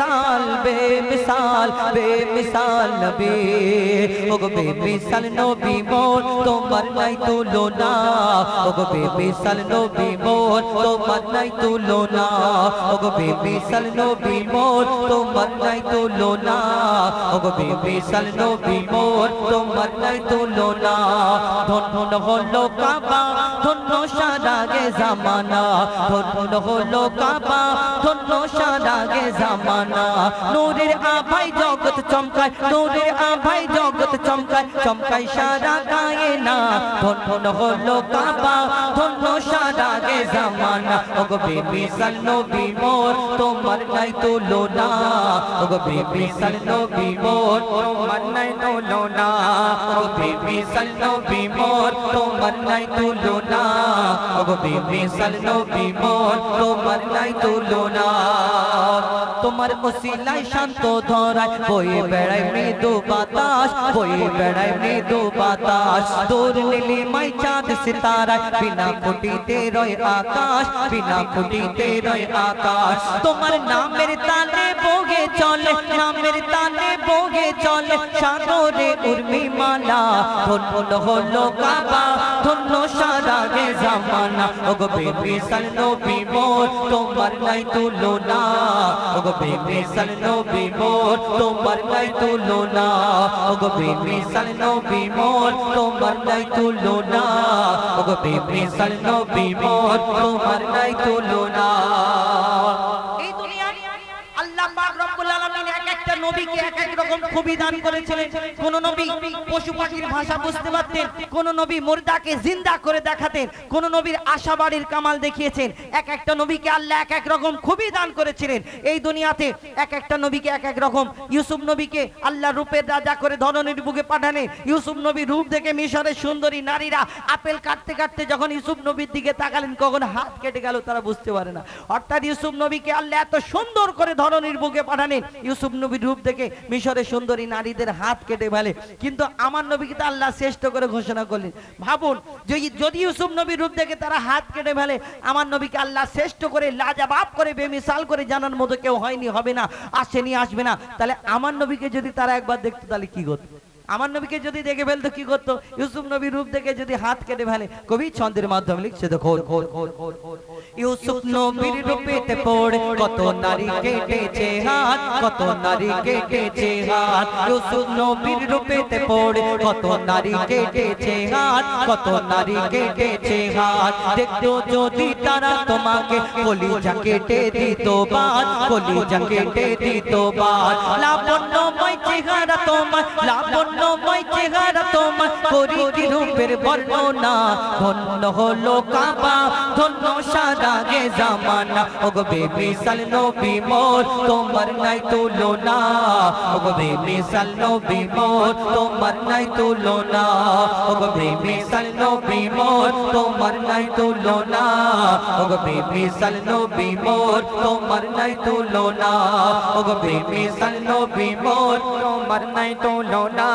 বেমিসাল বেমিসাল বেমিসাল নবী। ওগো বেমিসাল নবী মোর, তোমার নাই তুলনা। ওগো বেমিসাল নবী মোর, তোমার নাই তুলনা। ওগো বেমিসাল নবী মোর, তোমার নাই তুলনা। ওগো বেমিসাল নবী মোর, তোমার নাই তুলনা। ধন ধন হলো কাবা, ধন্য জামানা, ধন্য হলো কাবা, ধন্য সারাগে জামানা। নূরের আভাই জগৎ চমকায়, নূরের আভাই জগৎ চমকায় চমকায় সারা গায়ে না। ধন্য হলো কাবা, ধন্য সারাগে জামানা। ওগো বেবি সাল বিমোর মোর তোমার নাই তুলনা ওগো বেবি সাল বিমোর মোর তোমার নাই তুলনা ওগো বেবি সাল বিমোর মোর তোমার নাই তুলনা ওগো বেবি সাল বিমোর মোর তোমার নাই তুলনা তোমার ওসিলায় শান্ত ধরায় বয়ে বেড়ায় মৃদু বাতাস বয়ে বেড়ায় মৃদু বাতাস দূর নীলিমাই চাঁদ সিতারায় বিনা ফুটিতে রয় আকাশ বিনা ফুটিতে রয় আকাশ তোমার নামের তালে বগে চলে নামের তালে বগে চলে সাগরে উর্মি মালা ধন্য হলো কাবা ধন্য সারা গে জামানা। ওগো বেবি সাল বিমোর মোর, তোমার নাই তুলনা। ওগো বেবি সাল বিমোর মোর, তোমার নাই তুলনা। ওগো বেবি সাল বিমোর মোর, তোমার নাই তুলনা। ওগো বেবি সাল বিমোর মোর, তোমার নাই তুলনা। এই নবীকে এক এক রকম খুবই দান করেছিলেন। কোন নবী পশু পাখির ভাষা বুঝতে পারতেন, কোন নবী মুর্দাকে জিন্দা করে দেখাতেন, কোন নবীর আশাবাড়ির কামাল দেখিয়েছেন। এক একটা নবীকে আল্লাহ এক এক রকম খুবই দান করেছিলেন। এই দুনিয়াতে এক একটা নবীকে এক এক রকম। ইউসুফ নবীকে আল্লাহ রূপের রাজা করে ধরনের বুকে পাঠালেন। ইউসুফ নবী রূপ দেখে মিশরের সুন্দরী নারীরা আপেল কাটতে কাটতে যখন ইউসুফ নবীর দিকে তাকালেন, কখন হাত কেটে গেল তারা বুঝতে পারে না। অর্থাৎ ইউসুফ নবীকে আল্লাহ এত সুন্দর করে ধরনের বুকে পাঠালেন। ইউসুফ নবীর রূপ দেখে মিশরের সুন্দরী নারীদের হাত কেটে ফেলে। কিন্তু আমার নবীকে তো আল্লাহ শ্রেষ্ঠ করে ঘোষণা করলেন। ভাবুন, যদি ইউসুফ নবীর রূপ থেকে তারা হাত কেটে ফেলে, আমার নবীকে আল্লাহ শ্রেষ্ঠ করে লাজাবাব করে, বেমিসাল করে জানার মতো কেউ হয়নি, হবে না, আসেনি, আসবে না। তাহলে আমার নবীকে যদি তারা একবার দেখতো, তাহলে কি করতো? আমার নবীকে যদি দেখে ফেলতো কি করতো ইউসুফ নবীর রূপ দেখে যদি হাত কেটে ফেলে কবি ছন্দের মাধ্যমে লিখছে তো খোর খোর খোর খোর ইউসুফ নবীর রূপেতে পড়ে কত নারী কেটেছে হাত কত নারী কেটেছে হাত ইউসুফ নবীর রূপেতে পড়ে কত নারী কেটেছে হাত কত নারী কেটেছে হাত দেখতো যদি তারা তোমাকে কলিজা কেটে দিত বাদ কলিজা কেটে দিত বাদ লাবণ্যময় চেহারা তোমার লাবণ্যময় চেহারা তোমার করি কি রূপের বর্ণনা। ধন্য হলো কাবা, ধন্য সারা গে জামানা। ওগো বেবি সাল নবী মোর, তোমার নাই তুলনা। ওগো বেবি সাল নবী মোর, তোমার নাই তুলনা। ওগো বেবি সাল নবী মোর, তোমার নাই তুলনা। ওগো বেবি সাল নবী মোর, তোমার নাই তুলনা। ওগো বেবি সাল নবী মোর, তোমার নাই তুলনা।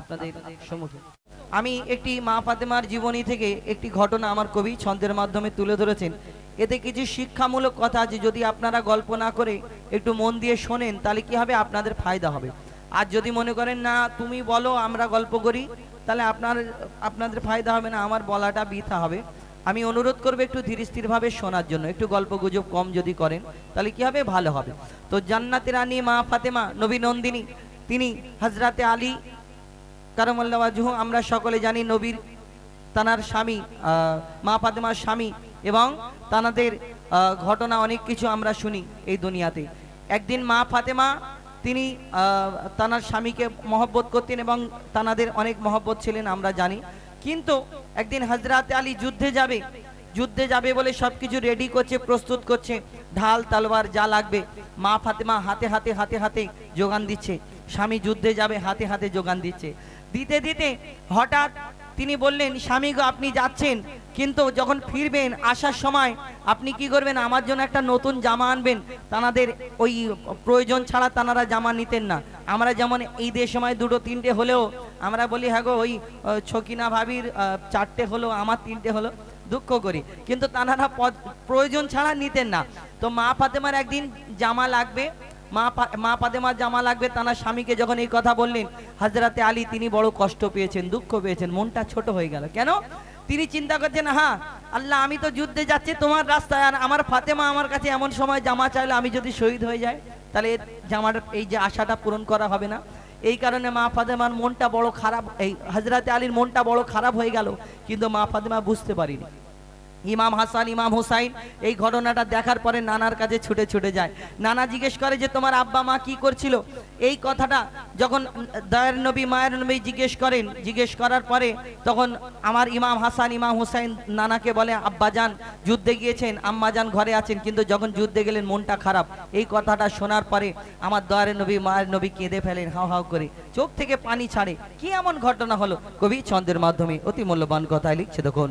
আপনাদের সম্মুখে। আমি একটি মা ফাতেমার জীবনী থেকে একটি ঘটনা আমার কবি ছন্দের মাধ্যমে তুলে ধরেছেন। এতে কিছু শিক্ষামূলক কথা আছে। যদি আপনারা গল্প না করে একটু মন দিয়ে শোনেন তাহলে কি হবে? আপনাদের ফায়দা হবে। আর যদি মনে করেন না তুমি বলো আমরা গল্প করি তাহলে আপনার আপনাদের ফায়দা হবে না আমার বলাটা বৃথা হবে। আমি অনুরোধ করব একটু ধীর স্থিরভাবে শোনার জন্য। একটু গল্প গুজব কম যদি করেন তাহলে কি হবে? ভালো হবে। তো জান্নাতের রানী মা ফাতেমা নবী নন্দিনী তিনি হজরতে আলী কারমাল্লাওয়াজুহ আমরা সকলে জানি নবীর, তানার স্বামী মা ফাতেমার স্বামী এবং তানাদের ঘটনা অনেক কিছু আমরা শুনি এই দুনিয়াতে। একদিন মা ফাতেমা তিনি তানার স্বামীকে মহব্বত করতেন এবং তানাদের অনেক মহব্বত ছিলেন, আমরা জানি। কিন্তু একদিন হজরতে আলী যুদ্ধে যাবে যুদ্ধে যাবে বলে সব কিছু রেডি করছে, প্রস্তুত করছে, ঢাল, তলোয়ার যা লাগবে, মা ফাতেমা হাতে হাতে হাতে হাতে যোগান দিচ্ছে। স্বামী যুদ্ধে যাবে, হাতে হাতে যোগান দিচ্ছে। দিতে দিতে হঠাৎ তিনি বললেন, স্বামী আপনি যাচ্ছেন, কিন্তু যখন ফিরবেন আসার সময়, আপনি কি করবেন? আমার জন্য একটা নতুন জামা আনবেন। তানাদের ওই প্রয়োজন ছাড়া তানারা জামা নিতেন না। আমরা যেমন ঈদের সময় দুটো, তিনটে হলেও, আমরা বলি হ্যাঁ গো, ওই ছকিনা ভাবির চারটে হলো, আমার তিনটে হলো, দুঃখ করি। কিন্তু তানারা প্রয়োজন ছাড়া নিতেন না। তো মা ফাতেমার একদিন জামা লাগবে মা মা জামা লাগবে তানার স্বামীকে যখন এই কথা বললেন হাজরাতে আলী তিনি বড় কষ্ট পেয়েছেন, দুঃখ পেয়েছেন, মনটা ছোট হয়ে গেল। কেন? তিনি চিন্তা করছেন হ্যাঁ আল্লাহ, আমি তো যুদ্ধে যাচ্ছি তোমার রাস্তায়, আর আমার ফাতেমা আমার কাছে এমন সময় জামা চাইলে, আমি যদি শহীদ হয়ে যাই, তাহলে জামার, এই যে আশাটা পূরণ করা হবে না? এই কারণে মা ফাতেমার মনটা বড় খারাপ, এই হাজরাতে আলীর মনটা বড় খারাপ হয়ে গেল, কিন্তু মা ফাতেমা বুঝতে পারিনি। ইমাম হাসান, ইমাম হুসাইন, এই ঘটনাটা দেখার পরে নানার কাছে ছুটে ছুটে যায়। নানা জিজ্ঞেস করে যে, তোমার আব্বা মা কি করছিল? এই কথাটা যখন দয়ের নবী, মায়ের নবী জিজ্ঞেস করেন, জিজ্ঞেস করার পরে তখন আমার ইমাম হাসান, ইমাম হুসাইন নানাকে বলে, আব্বা যান, যুদ্ধে গিয়েছেন, আম্মা যান ঘরে আছেন, কিন্তু যখন যুদ্ধে গেলেন, মনটা খারাপ। এই কথাটা শোনার পরে আমার দয়ারের নবী, মায়ের নবী কেঁদে ফেলেন হাও হাও করে। চোখ থেকে পানি ছাড়ে। কি এমন ঘটনা হলো? কবি ছন্দের মাধ্যমে অতি মূল্যবান কথায় লিখছে দেখুন।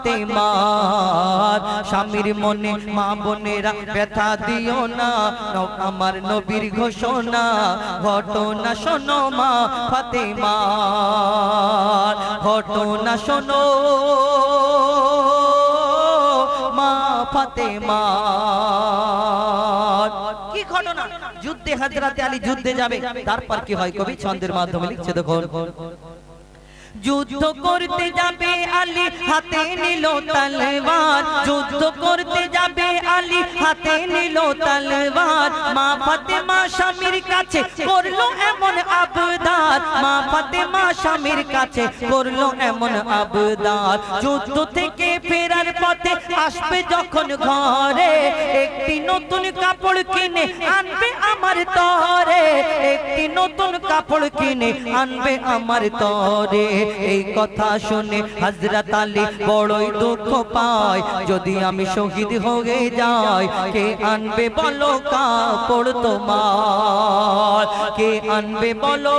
ফাতেমার স্বামীর মনে মা বোনেরা ব্যথা দিও না। আমার নবীর ঘোষণা, ঘটনা শোনো মা ফাতেমার, ঘটনা শোনো মা ফাতেমার। যুদ্ধে হাজরাতে আলী যুদ্ধে যাবে, তারপর কি হয় কবি? ছন্দের মাধ্যমে লিখছে দেখুন। যুদ্ধ করতে যাবে আলী হাতে নিল তলবার যুদ্ধ করতে যাবে আলী হাতে নিল তলবার মা ফাতেমা স্বামীর কাছে করল এমন আবদার। মা ফাতেমা স্বামীর কাছে করল এমন আবদার। যুদ্ধ থেকে ফেরার পথে আসবে যখন ঘরে, একটি নতুন কাপড় কিনে আনবে আমার তরে। একটি নতুন কাপড় কিনে আনবে আমার তরে। এই কথা শুনে হজরত আলী বড়ই দুঃখ পায়। যদি আমি শহীদ হয়ে যাই কে আনবে বলো কাপড় তোমার? কে আনবে বলো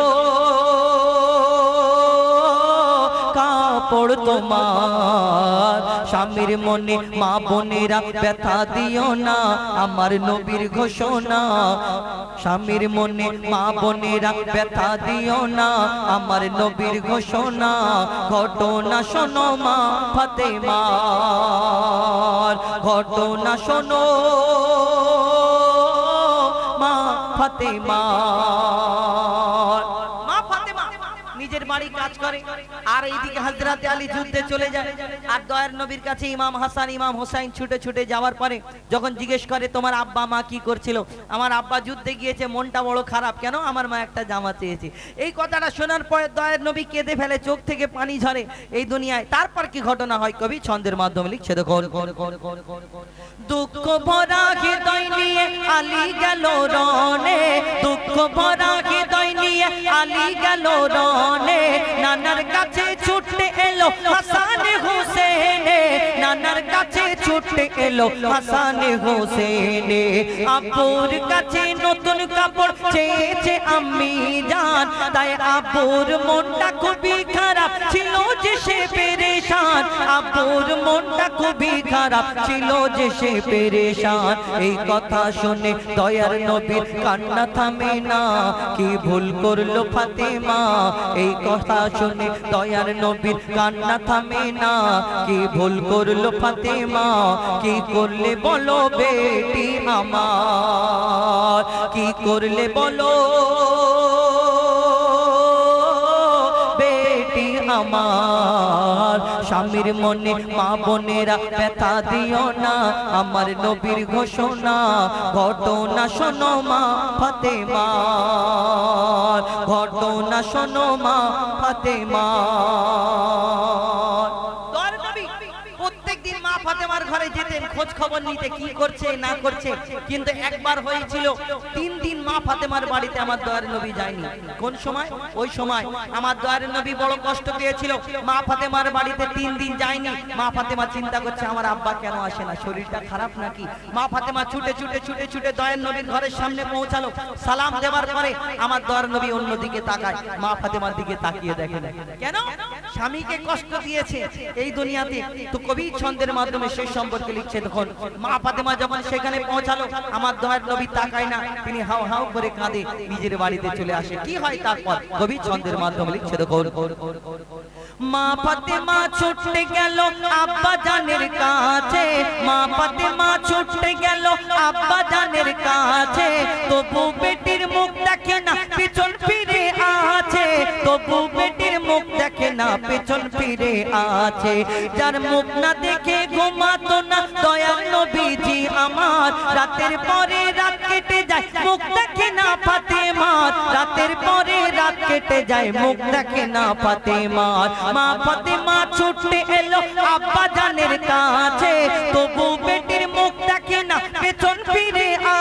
কাপড় তোমার। স্বামীর মনে মা বোনেরা ব্যথা দিও না, আমার নবীর ঘোষণা। স্বামীর মনে মা বোনেরা ব্যথা দিও না, আমার নবীর ঘোষণা। ঘটনা শোনো মা ফাতেমার ঘটনা শোনো মা ফাতেমা। বাড়ি কাজ করে। আর এইদিকে আলী যুদ্ধে চলে যায়। আর দয়ার নবীর কাছে ইমাম হাসান, ইমাম হোসাইন ছুটে ছুটে যাওয়ার পরে যখন জিজ্ঞেস করে, তোমার আব্বা, মা কি করছিল? আমার আব্বা যুদ্ধে গিয়েছে, মনটা বড় খারাপ। কেন আমার মা একটা জামা চেয়েছে? এই কথাটা শোনার পরে নবী কেঁদে ফেলে, চোখ থেকে পানি ঝরে। এই দুনিয়ায় তারপর কি ঘটনা হয়? কবি ছন্দের মাধ্যমে লিখছে, দেখুন। দুঃখ ভরা আলী গেল দুঃখ ভরা আলী গেল রনে নানার কাছে ছুটে এলো হাসান হোসেনে। নানার কাছে ছুটতে এলো হাসান হোসেনে। আপুর কাছে নতুন কাপড় চেয়েছে আমি জান, তাই আপুর মনটা খুবই খারাপ ছিল যে সে পেরেশান। আপুর মনটা খুবই খারাপ ছিল যে সে পেরেশান। এই কথা শুনে দয়ার নবীর কান্না থামে না, কি ভুল করল ফাতেমা? এই কথা শুনে দয়ার নবীর কান্না থামে না, কি ভুল করল ফাতেমা, কি করলে বলো বেটি আমার? কি করলে বলো বেটি আমার? স্বামীর মনে, মা বোনেরা ব্যথা দিও না। আমার নবীর ঘোষণা, ঘটনা শোনো মা ফাতেমা। ঘটনা শোনো মা ফাতেমা দয়ার নবী প্রত্যেকদিন মা ফাতেমার ঘরে যেতেন খোঁজ খবর নিতে কি করছে, না করছে। কিন্তু একবার হয়েছিল, তিন দিন মা ফাতেমার বাড়িতে আমার দয়ার নবী যায়নি। কোন সময়? ওই সময়। আমার দয়ার নবী বড় কষ্ট পেয়েছিল। মা ফাতেমার বাড়িতে তিন দিন যায়নি। মা ফাতেমা চিন্তা করছে, আমার আব্বা কেন আসে না? শরীরটা খারাপ নাকি? মা ফাতেমা ছুটে ছুটে ছুটে ছুটে দয়ার নবীর ঘরের সামনে পৌঁছালো। সালাম দেওয়ার পরে আমার দয়ার নবী অন্যদিকে তাকায়। মা ফাতেমার দিকে তাকিয়ে দেখেন। কেন? স্বামীকে কষ্ট দিয়েছে এই দুনিয়াতে। তো কবি ছন্দের মাধ্যমে সেই সম্পর্কে লিখছে তখন মা ফাতেমা যখন সেখানে পৌঁছালো, আমার দয়ার নবী তাকায় না, তিনি হাও হাও করে কাঁদে, নিজের বাড়িতে চলে আসে। কি হয় তারপর? কবি ছন্দের মাধ্যমে লিখছে তখন মা ফাতেমা ছুটতে গেল আব্বা জানের কাছে, মা ফাতেমা ছুটতে গেল আব্বা জানের কাছে, তবু বেটির পেছন ফিরে আছে। যার মুখ না দেখে ঘুমাতো না, দয়াল নবীজি আমার। রাতের পরে রাত কেটে যায়, মুখ দেখে না ফাতেমার রাতের পরে রাত কেটে যায়, মুখ দেখে না ফাতেমার মা ফাতেমা ছুটে এলো আব্বা জানের কাছে। তবু বেটির মুখ দেখে না, পেছন ফিরে আছে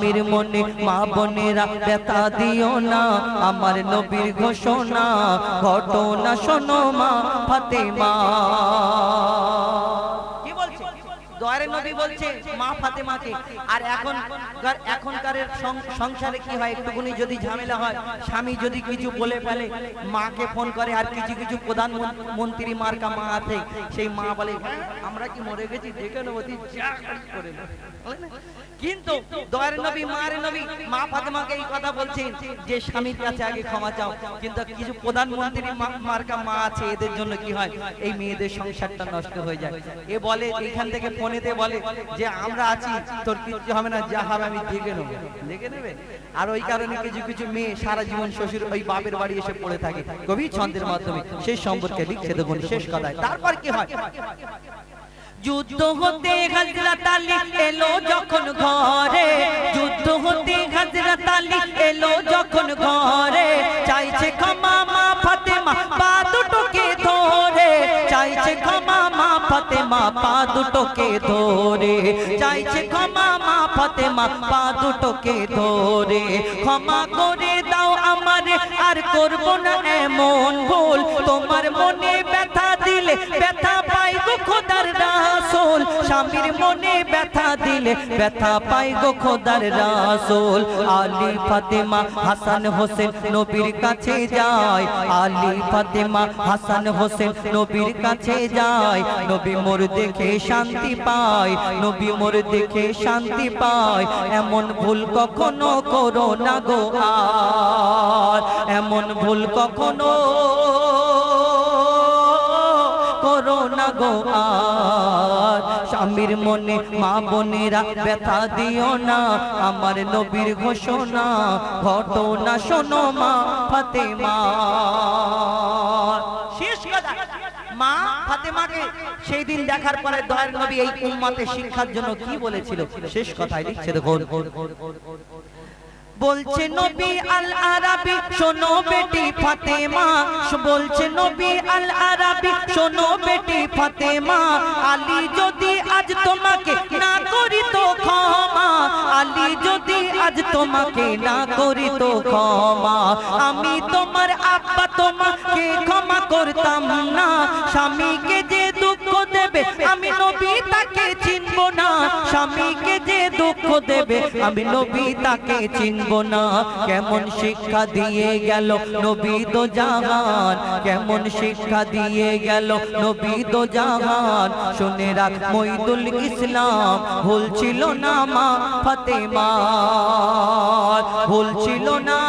স্বামীর মনে, মা বোনেরা ব্যথা দিও না। আমার নবীর ঘোষণা, ঘটনা শোনো মা ফাতেমা। বলছে? মা আর এখন এখনকার সংসারে কি হয়? যদি ঝামেলা হয়, স্বামী যদি কিছু বলে ফেলে, মাকে ফোন করে, আর কিছু কিছু প্রধানমন্ত্রী মার্কা মা আছে, সেই মা বলে আমরা কি মরে গেছি? দেখে নেব করে নে।" বলে না? কিন্তু দয়ার নবী মার নবী, মা ফাতেমাকে এই কথা বলছেন যে স্বামীর কাছে আগে ক্ষমা চাও। কিন্তু কিছু প্রধানমন্ত্রী মার্কা মা আছে, এদের জন্য কি হয়? এই মেয়েদের সংসারটা নষ্ট হয়ে যায়। এ বলে, এখান থেকে ফোনেতে বলে যে, আমরা আছি, তোর কিছু হবে না, যা হবে আমি দেখে নেব। দেখে নেবে? আর ওই কারণে কিছু কিছু মেয়ে সারা জীবন শ্বশুর, ওই বাপের বাড়ি এসে পড়ে থাকে কবি ছন্দের মাধ্যমে। সেই সম্পর্কে লিখছে দেখুন শেষ কথায়। তারপর কি হয়? যুদ্ধ হতে হজরত আলী এলো যখন ঘরে। যুদ্ধ হতে হজরত আলী এলো যখন ঘরে। চাইছে ক্ষমা, মা ফাতেমা, পা দুটোকে ধরে। চাইছে ক্ষমা, মা ফাতেমা, পা দুটোকে ধরে। চাইছে ক্ষমা, মা ফাতেমা, পা দুটোকে ধরে। ক্ষমা করে দাও আমারে, আর করব না এমন ভুল। তোমার মনে ব্যথা দিলে ব্যথা পাই গো খোদার রাসূল। স্বামীর মনে ব্যথা দিলে ব্যথা পাই গো খোদার রাসূল। আলী ফাতেমা হাসান হোসেন নবীর কাছে যায়। আলী ফাতেমা হাসান হোসেন নবীর কাছে যায়। নবী মোর দেখে শান্তি পায়, নবী মোর দেখে শান্তি পায়। এমন ভুল কখনো করো না গো আর, এমন ভুল কখনো আর স্বামীর মনে মা বোনেরা ব্যথা দিও না। আমার নবীর ঘোষণা, ঘটনা শোনো মা শেষ কথা, মা ফাতেমাকে সেই দিন দেখার পরে এই শিক্ষার জন্য কি বলেছিল? শেষ কথায় দেখুন। বলছে নবী আল আরাবি শোনো বেটি ফাতেমা। বলছে নবী আল আরাবি শোনো বেটি ফাতেমা। আলী যদি আজ তোমাকে না করি তো ক্ষমা আলী যদি আজ তোমাকে না করি তো ক্ষমা আমি তোমার আব্বা তোমাকে ক্ষমা করতাম না। স্বামীকে যে দেবে। আমি নবী তাকে চিনব না, স্বামীকে যে দুঃখ দেবে, আমি নবী তাকে চিনব না। কেমন শিক্ষা দিয়ে গেল নবী তো জাহান, কেমন শিক্ষা দিয়ে গেল নবী তো জাহান। শুনে রাখ মইদুল ইসলাম, ভুল ছিল না মা ফাতেমা, ভুল ছিল না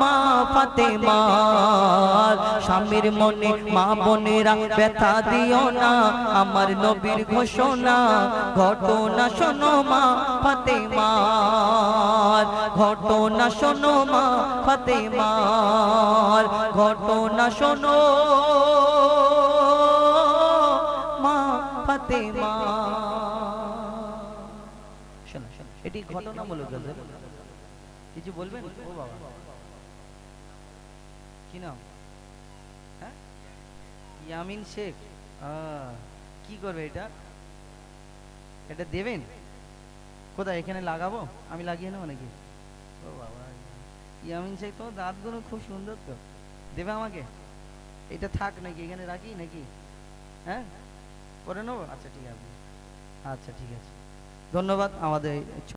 মা ফাতেমার স্বামীর মনে, মা বোনেরা ব্যথা দিও না। আমার নবীর ঘোষণা, ঘটনা শোনো মা ফাতেমার। ঘটনা শোনো মা ফাতেমার। ঘটনা শোনো মা ফাতেমা এটি ঘটনামূলক গজল কিছু বলবেন? ও বাবা। কি নাম? ইয়ামিন শেখ? কি করবে এটা? এটা দেবেন? কোথায়, এখানে লাগাবো? আমি লাগিয়ে নেব নাকি? ও বাবা, ইয়ামিন শেখ তো দাঁতগুলো খুব সুন্দর তো। দেবে আমাকে? এটা থাক নাকি, এখানে রাখি নাকি? হ্যাঁ? করে নেব? আচ্ছা ঠিক আছে। আচ্ছা ঠিক আছে। ধন্যবাদ আমাদের